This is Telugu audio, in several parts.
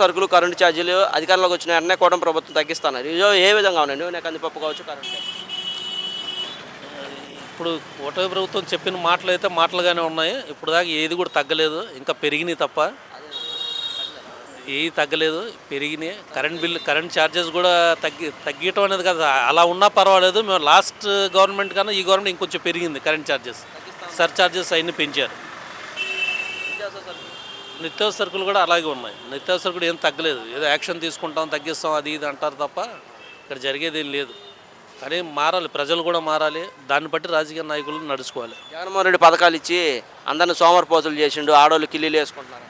సరుకులు కరెంటు ఛార్జీలు అధికారంలోకి వచ్చిన వెంటనే కూటమి ప్రభుత్వం తగ్గిస్తున్నారు ఇది ఏ విధంగా ఉన్నాయి? నూనె కందిపప్పు కావచ్చు కరెంట్ ఇప్పుడు ఓటమి ప్రభుత్వం చెప్పిన మాటలు అయితే మాటలుగానే ఉన్నాయి. ఇప్పుడు దాకా ఏది కూడా తగ్గలేదు. ఇంకా పెరిగినాయి తప్ప. ఏది తగ్గలేదు పెరిగినాయి. కరెంట్ బిల్ కరెంట్ ఛార్జెస్ కూడా తగ్గి తగ్గటం అనేది కదా. అలా ఉన్నా పర్వాలేదు. మేము లాస్ట్ గవర్నమెంట్ కన్నా ఈ గవర్నమెంట్ ఇంకొంచెం పెరిగింది కరెంట్ ఛార్జెస్. సర్ ఛార్జెస్ అవన్నీ పెంచారు. నిత్యావసర సరుకులు కూడా అలాగే ఉన్నాయి. నిత్యావసర సరుకులు ఏం తగ్గలేదు. ఏదో యాక్షన్ తీసుకుంటాం తగ్గిస్తాం అది ఇది అంటారు తప్ప ఇక్కడ జరిగేది ఏం లేదు. కానీ మారాలి. ప్రజలు కూడా మారాలి. దాన్ని బట్టి రాజకీయ నాయకులు నడుచుకోవాలి. జగన్మోహన్ రెడ్డి పథకాలు ఇచ్చి అందరిని సోమరిపోతులు చేసిండు. ఆడోళ్ళు కిల్లీలు వేసుకుంటున్నారు.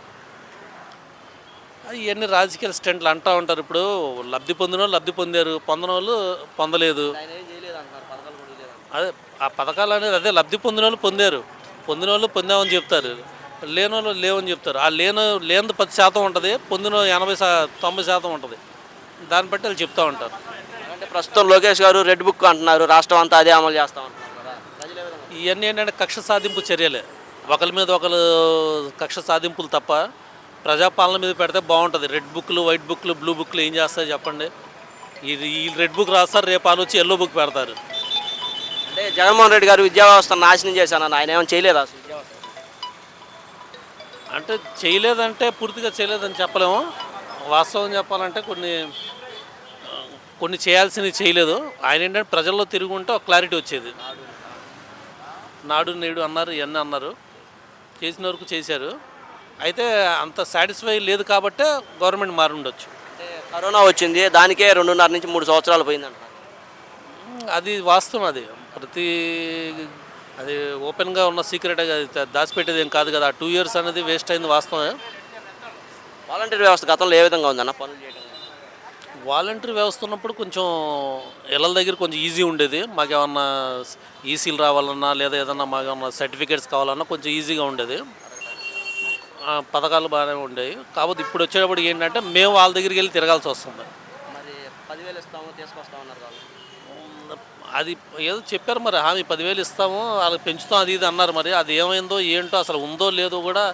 ఇవన్నీ రాజకీయ స్టెంట్లు అంటూ ఉంటారు. ఇప్పుడు లబ్ధి పొందిన వాళ్ళు లబ్ధి పొందారు. పొందిన వాళ్ళు పొందలేదు. అదే ఆ పథకాలు అనేది అదే. లబ్ధి పొందిన వాళ్ళు పొందారు. పొందిన వాళ్ళు పొందామని చెప్తారు. లేని వాళ్ళు లేవని చెప్తారు. ఆ లేని లేనిది పది శాతం ఉంటుంది పొందిన ఎనభై శా తొంభై శాతం ఉంటుంది. దాన్ని బట్టి వాళ్ళు చెప్తూ ఉంటారు. అంటే ప్రస్తుతం లోకేష్ గారు రెడ్ బుక్ అంటున్నారు రాష్ట్రం అంతా అదే అమలు చేస్తాం ఇవన్నీ ఏంటంటే కక్ష సాధింపు చర్యలే. ఒకరి మీద ఒకరు కక్ష సాధింపులు తప్ప ప్రజాపాలన మీద పెడితే బాగుంటుంది. రెడ్ బుక్లు వైట్ బుక్లు బ్లూ బుక్లు ఏం చేస్తాయి చెప్పండి. ఇది ఈ రెడ్ బుక్ రాస్తారు రేపు వచ్చి ఎల్లో బుక్ పెడతారు. అంటే జగన్మోహన్ రెడ్డి గారు విద్యా వ్యవస్థను నాశనం చేశానని ఆయన ఏమైనా చేయలేదు అంటే చేయలేదంటే పూర్తిగా చేయలేదని చెప్పలేము. వాస్తవం చెప్పాలంటే కొన్ని కొన్ని చేయాల్సినవి చేయలేదు. ఆయన ఏంటంటే ప్రజల్లో తిరుగుంటే ఒక క్లారిటీ వచ్చేది. నాడు నేడు అన్నారు ఇవన్నీ అన్నారు. చేసిన వరకు చేశారు. అయితే అంత సాటిస్ఫై లేదు కాబట్టే గవర్నమెంట్ మారి ఉండొచ్చు అంటే కరోనా వచ్చింది దానికే రెండున్నర నుంచి మూడు సంవత్సరాలు పోయిందంటారు ఉమ్, అది వాస్తవం అది. ప్రతి అది ఓపెన్గా ఉన్న సీక్రెట్ అది దాచిపెట్టేది ఏం కాదు కదా. టూ ఇయర్స్ అనేది వేస్ట్ అయింది వాస్తవమే. వాలంటీర్ వ్యవస్థ గతంలో ఏ విధంగా ఉందన్న పనులు చేయడం వాలంటరీ వ్యవస్థ ఉన్నప్పుడు కొంచెం ఇళ్ళ దగ్గర కొంచెం ఈజీ ఉండేది. మాకు ఏమన్నా ఈసీలు రావాలన్నా లేదా ఏదన్నా మాకు ఏమన్నా సర్టిఫికేట్స్ కావాలన్నా కొంచెం ఈజీగా ఉండేది. ఆ, పథకాలు బాగానే ఉండేవి. కాకపోతే ఇప్పుడు వచ్చేటప్పుడు ఏంటంటే మేము వాళ్ళ దగ్గరికి వెళ్ళి తిరగాల్సి వస్తుంది. పదివేలు ఇస్తాము తీసుకొస్తామన్నారు వాళ్ళు. అది ఏదో చెప్పారు మరి హామీ పదివేలు ఇస్తాము వాళ్ళకి పెంచుతాం అది ఇది అన్నారు మరి. అది ఏమైందో ఏంటో అసలు ఉందో లేదో కూడా